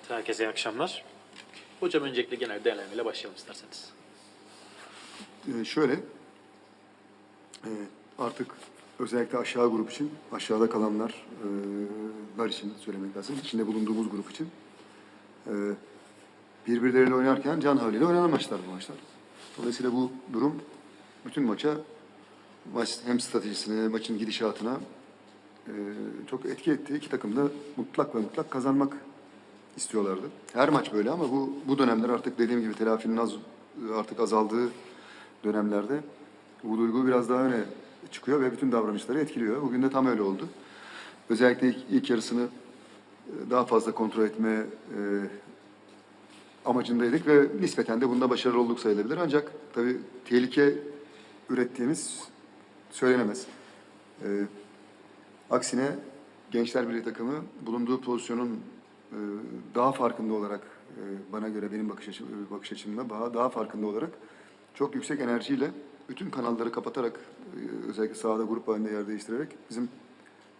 Evet, herkese iyi akşamlar. Hocam öncelikle genel değerlendirmeyle başlayalım isterseniz. Ee, şöyle, e, artık özellikle aşağı grup için, aşağıda kalanlar e, için söylemek lazım. İçinde bulunduğumuz grup için. e, birbirleriyle oynarken can havliyle oynanan maçlar bu maçlar. Dolayısıyla bu durum bütün maça, maç hem stratejisine, maçın gidişatına e, çok etki etti. İki takım da mutlak ve mutlak kazanmak istiyorlardı. Her maç böyle ama bu bu dönemler artık dediğim gibi telafinin az artık azaldığı dönemlerde bu duygu biraz daha öne çıkıyor ve bütün davranışları etkiliyor. Bugün de tam öyle oldu. Özellikle ilk, ilk yarısını e, daha fazla kontrol etme e, amacındaydık ve nispeten de bunda başarılı olduk sayılabilir. Ancak tabii tehlike ürettiğimiz söylenemez. E, aksine Gençler Birliği takımı bulunduğu pozisyonun daha farkında olarak e, bana göre benim bakış açım bakış açımda daha farkında olarak çok yüksek enerjiyle bütün kanalları kapatarak e, özellikle sahada grup halinde yer değiştirerek bizim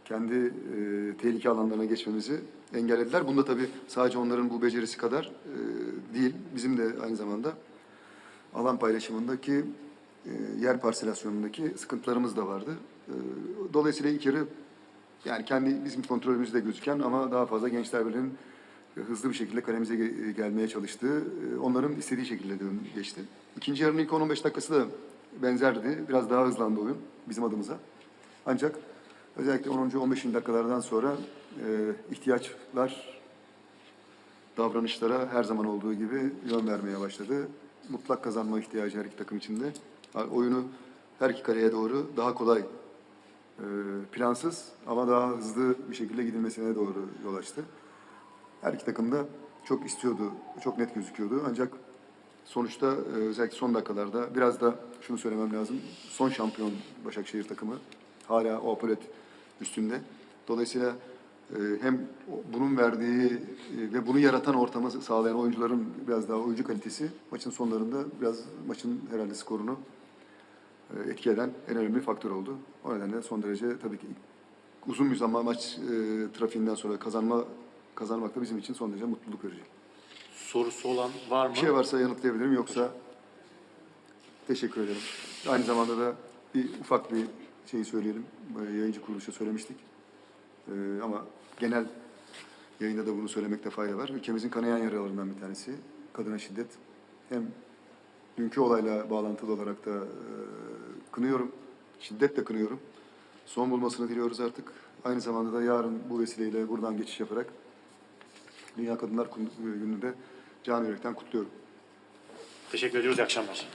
kendi e, tehlike alanlarına geçmemizi engellediler. Bunda tabii sadece onların bu becerisi kadar e, değil. Bizim de aynı zamanda alan paylaşımındaki e, yer parselasyonundaki sıkıntılarımız da vardı. E, dolayısıyla yarı yani kendi bizim kontrolümüzde gözüken ama daha fazla Gençler Birliği'nin e, hızlı bir şekilde kalemize ge- gelmeye çalıştığı, e, onların istediği şekilde dön geçti. İkinci yarının ilk 10-15 dakikası da benzerdi. Biraz daha hızlandı oyun bizim adımıza. Ancak özellikle 10. 15. dakikalardan sonra e, ihtiyaçlar davranışlara her zaman olduğu gibi yön vermeye başladı. Mutlak kazanma ihtiyacı her iki takım içinde. Oyunu her iki kaleye doğru daha kolay, e, plansız ama daha hızlı bir şekilde gidilmesine doğru yol açtı. Her iki takım da çok istiyordu, çok net gözüküyordu. Ancak sonuçta e, özellikle son dakikalarda biraz da şunu söylemem lazım. Son şampiyon Başakşehir takımı hala o apolet üstünde. Dolayısıyla e, hem bunun verdiği e, ve bunu yaratan ortamı sağlayan oyuncuların biraz daha oyuncu kalitesi maçın sonlarında biraz maçın herhalde skorunu etki eden en önemli faktör oldu. O nedenle son derece tabii ki uzun bir zaman maç e, trafiğinden sonra kazanma kazanmak da bizim için son derece mutluluk verici. Sorusu olan var mı? Bir şey varsa yanıtlayabilirim yoksa teşekkür ederim. Aynı zamanda da bir ufak bir şey söyleyelim. Böyle yayıncı kuruluşa söylemiştik. Ee, ama genel yayında da bunu söylemekte fayda var. Ülkemizin kanayan yaralarından bir tanesi kadına şiddet. Hem dünkü olayla bağlantılı olarak da e, kınıyorum. Şiddetle kınıyorum. Son bulmasını diliyoruz artık. Aynı zamanda da yarın bu vesileyle buradan geçiş yaparak Dünya Kadınlar Günü'nde can yürekten kutluyorum. Teşekkür ediyoruz. İyi akşamlar.